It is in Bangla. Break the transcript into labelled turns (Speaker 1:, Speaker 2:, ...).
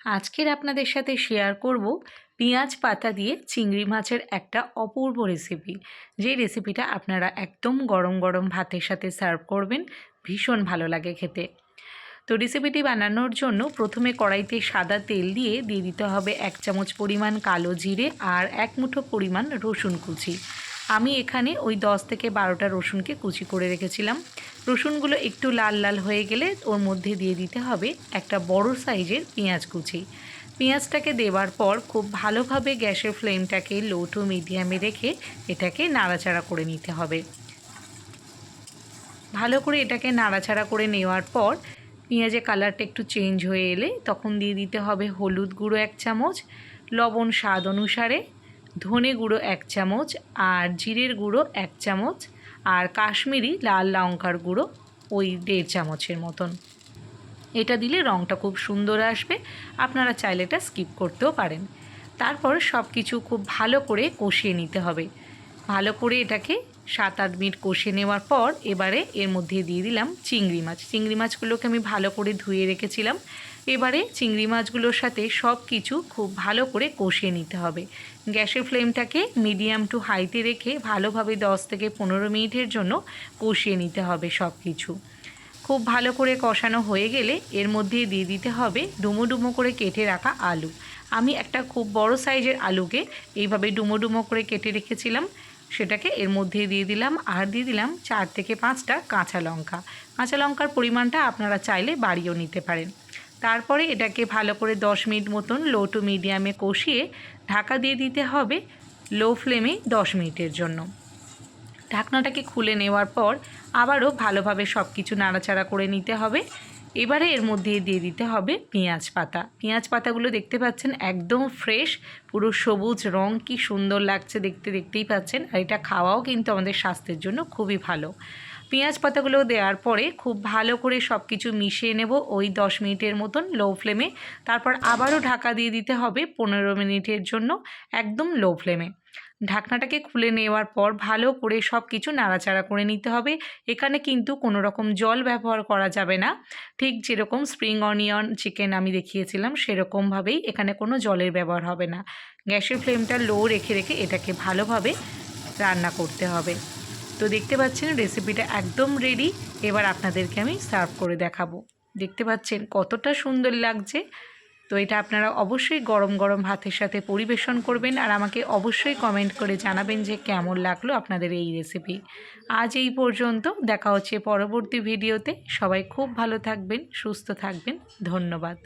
Speaker 1: আজকের আপনাদের সাথে শেয়ার করব পেঁয়াজ পাতা দিয়ে চিংড়ি মাছের একটা অপূর্ব রেসিপি যে রেসিপিটা আপনারা একদম গরম গরম ভাতের সাথে সার্ভ করবেন, ভীষণ ভালো লাগে খেতে। তো রেসিপিটি বানানোর জন্য প্রথমে কড়াইতে সাদা তেল দিয়ে দিয়ে দিতে হবে এক চামচ পরিমাণ কালো জিরে আর এক মুঠো পরিমাণ রসুন কুচি। আমি এখানে ওই দশ থেকে বারোটা রসুনকে কুচি করে রেখেছিলাম। রসুনগুলো একটু লাল লাল হয়ে গেলে ওর মধ্যে দিয়ে দিতে হবে একটা বড় সাইজের পেঁয়াজ কুচি। পেঁয়াজটাকে দেওয়ার পর খুব ভালোভাবে গ্যাসের ফ্লেমটাকে লো টু মিডিয়ামে রেখে এটাকে নাড়াচাড়া করে নিতে হবে। ভালো করে এটাকে নাড়াচাড়া করে নেওয়ার পর পেঁয়াজের কালারটা একটু চেঞ্জ হয়ে এলে তখন দিয়ে দিতে হবে হলুদ গুঁড়ো এক চামচ, লবণ স্বাদ অনুসারে ধনে গুঁড়ো এক চামচ, আর জিরের গুঁড়ো এক চামচ, আর কাশ্মীরি লাল লঙ্কার গুঁড়ো ওই দেড় চামচের মতন। এটা দিলে রঙটা খুব সুন্দর আসবে, আপনারা চাইলে এটা স্কিপ করতেও পারেন। তারপর সব কিছু খুব ভালো করে কষিয়ে নিতে হবে। ভালো করে এটাকে সাত আট মিনিট কষিয়ে নেওয়ার পর এবারে এর মধ্যে দিয়ে দিলাম চিংড়ি মাছ। চিংড়ি মাছগুলোকে আমি ভালো করে ধুয়ে রেখেছিলাম। এবারে চিংড়ি মাছগুলোর সাথে সব কিছু খুব ভালো করে কষিয়ে নিতে হবে। গ্যাসের ফ্লেমটাকে মিডিয়াম টু হাইতে রেখে ভালোভাবে দশ থেকে পনেরো মিনিটের জন্য কষিয়ে নিতে হবে সব কিছু খুব ভালো করে কষানো হয়ে গেলে এর মধ্যে দিয়ে দিতে হবে ডুমো ডুমো করে কেটে রাখা আলু। আমি একটা খুব বড় সাইজের আলুকে এইভাবে ডুমো ডুমো করে কেটে রেখেছিলাম। সেটাকে এর মধ্যে দিয়ে দিলাম আর দিয়ে দিলাম চার থেকে পাঁচটা কাঁচা লঙ্কা। কাঁচা লঙ্কার পরিমাণটা আপনারা চাইলে বাড়িয়েও নিতে পারেন। তারপরে এটাকে ভালো করে দশ মিনিট মতন লো টু মিডিয়ামে কষিয়ে ঢাকা দিয়ে দিতে হবে লো ফ্লেমে দশ মিনিটের জন্য। ঢাকনাটাকে খুলে নেওয়ার পর আবারও ভালোভাবে সব কিছু নাড়াচাড়া করে নিতে হবে। এবারে এর মধ্যে দিয়ে দিতে হবে পেঁয়াজ পাতা। পেঁয়াজ পাতাগুলো দেখতে পাচ্ছেন একদম ফ্রেশ পুরো সবুজ রং, কি সুন্দর লাগছে দেখতে, দেখতেই পাচ্ছেন। আর এটা খাওয়াও কিন্তু আমাদের স্বাস্থ্যের জন্য খুবই ভালো। পেঁয়াজ পাতাগুলো দেওয়ার পরে খুব ভালো করে সব কিছু মিশিয়ে নেব ওই দশ মিনিটের মতন লো ফ্লেমে। তারপর আবারও ঢাকা দিয়ে দিতে হবে পনেরো মিনিটের জন্য একদম লো ফ্লেমে। ঢাকনাটাকে খুলে নেওয়ার পর ভালো করে সব কিছু নাড়াচাড়া করে নিতে হবে। এখানে কিন্তু কোনো রকম জল ব্যবহার করা যাবে না। ঠিক যেরকম স্প্রিং অনিয়ন, চিকেন আমি দেখিয়েছিলাম সেরকমভাবেই এখানে কোনো জলের ব্যবহার হবে না। গ্যাসের ফ্লেমটা লো রেখে রেখে এটাকে ভালোভাবে রান্না করতে হবে। তো দেখতে পাচ্ছেন রেসিপিটা একদম রেডি এবার আপনাদেরকে আমি সার্ভ করে দেখাবো। দেখতে পাচ্ছেন কতটা সুন্দর লাগছে। তো এটা আপনারা অবশ্যই গরম গরম ভাতের সাথে পরিবেশন করবেন আর আমাকে অবশ্যই কমেন্ট করে জানাবেন যে কেমন লাগল আপনাদের এই রেসিপি আজ এই পর্যন্ত দেখা হচ্ছে পরবর্তী ভিডিওতে সবাই খুব ভালো থাকবেন, সুস্থ থাকবেন। ধন্যবাদ।